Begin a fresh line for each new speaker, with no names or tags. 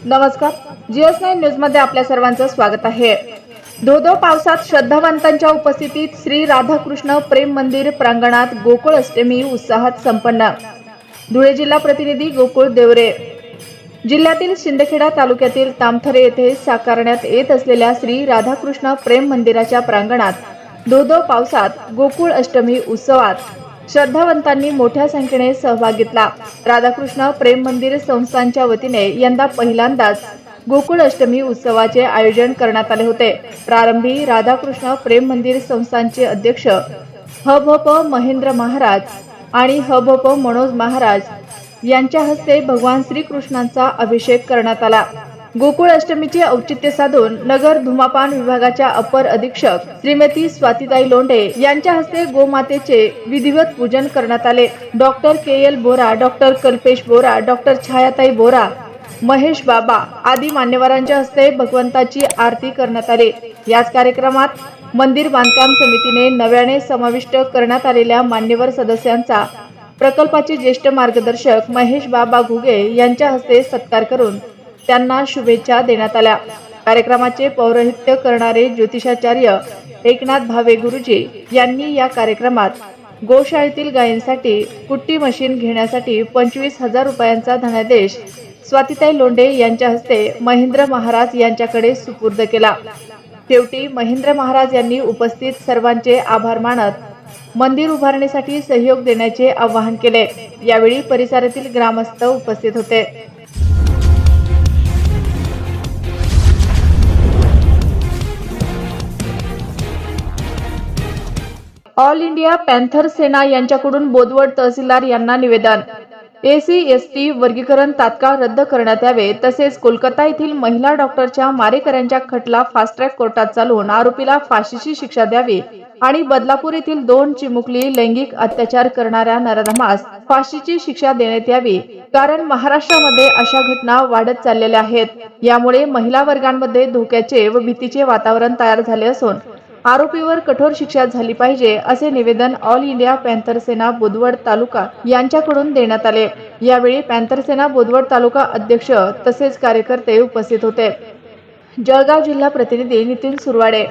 नमस्कार. GS nine न्यूजमध्ये आपल्या सर्वांचं स्वागत आहे. धोधो पावसात श्रद्धावंतांच्या उपस्थितीत श्री राधाकृष्ण प्रेम मंदिर प्रांगणात गोकुळ अष्टमी उत्साहात संपन्न. धुळे जिल्हा प्रतिनिधी गोकुळ देवरे. जिल्ह्यातील शिंदखेडा तालुक्यातील तामथरे येथे साकारण्यात येत असलेल्या श्री राधाकृष्ण प्रेम मंदिराच्या प्रांगणात धोधो पावसात गोकुळ अष्टमी उत्सवात श्रद्धावंतांनी मोठ्या संख्येने सहभाग घेतला. राधाकृष्ण प्रेम मंदिर संस्थांच्या वतीने यंदा पहिल्यांदाच गोकुळ अष्टमी उत्सवाचे आयोजन करण्यात आले होते. प्रारंभी राधाकृष्ण प्रेम मंदिर संस्थांचे अध्यक्ष हभप महेंद्र महाराज आणि हभप मनोज महाराज यांच्या हस्ते भगवान श्रीकृष्णांचा अभिषेक करण्यात आला. गोकुळ अष्टमीचे औचित्य साधून नगर धुमापान विभागाच्या अपर अधीक्षक श्रीमती स्वातीताई लोंढे यांच्या हस्ते गोमातेचे विधिवत पूजन करण्यात आले. Doctor K L Bora doctor Kalpesh Bora doctor Chhayatai Bora Mahesh Baba आदी मान्यवरांच्या हस्ते भगवंताची आरती करण्यात आली. याच कार्यक्रमात मंदिर बांधकाम समितीने नव्याने समाविष्ट करण्यात आलेल्या मान्यवर सदस्यांचा प्रकल्पाचे ज्येष्ठ मार्गदर्शक महेश बाबा घुगे यांच्या हस्ते सत्कार करून त्यांना शुभेच्छा देण्यात आल्या. कार्यक्रमाचे पौरोहित्य करणारे ज्योतिषाचार्य एकनाथ भावे गुरुजी यांनी या कार्यक्रमात गोशाळेतील गायींसाठी कुट्टी मशीन घेण्यासाठी पंचवीस हजार रुपयांचा धनादेश स्वातीताई लोंढे यांच्या हस्ते महेंद्र महाराज यांच्याकडे सुपूर्द केला. शेवटी महेंद्र महाराज यांनी उपस्थित सर्वांचे आभार मानत मंदिर उभारणीसाठी सहयोग देण्याचे आवाहन केले. यावेळी परिसरातील ग्रामस्थ उपस्थित होते. ऑल इंडिया पॅन्थर सेना यांच्याकडून बोदवड तहसीलदार यांना निवेदन. एसी एस टी वर्गीकरण तात्काळ रद्द करण्यात यावे. तसेच कोलकाता येथील महिला डॉक्टरच्या मारेकऱ्यांच्या खटला फास्ट ट्रॅक कोर्टात चालवून आरोपीला फाशीची शिक्षा द्यावी आणि बदलापूर येथील दोन चिमुकली लैंगिक अत्याचार करणाऱ्या नराधमास फाशीची शिक्षा देण्यात यावी. कारण महाराष्ट्रामध्ये अशा घटना वाढत चाललेल्या आहेत. यामुळे महिला वर्गांमध्ये धोक्याचे व भीतीचे वातावरण तयार झाले असून आरोपीवर कठोर शिक्षा झाली पाहिजे असे निवेदन all India panther Sena Bodwad taluka यांच्याकडून देण्यात आले. यावेळी पॅन्थर सेना बोदवड तालुका अध्यक्ष तसेच कार्यकर्ते उपस्थित होते. जळगाव जिल्हा प्रतिनिधी नितीन सुरवाडे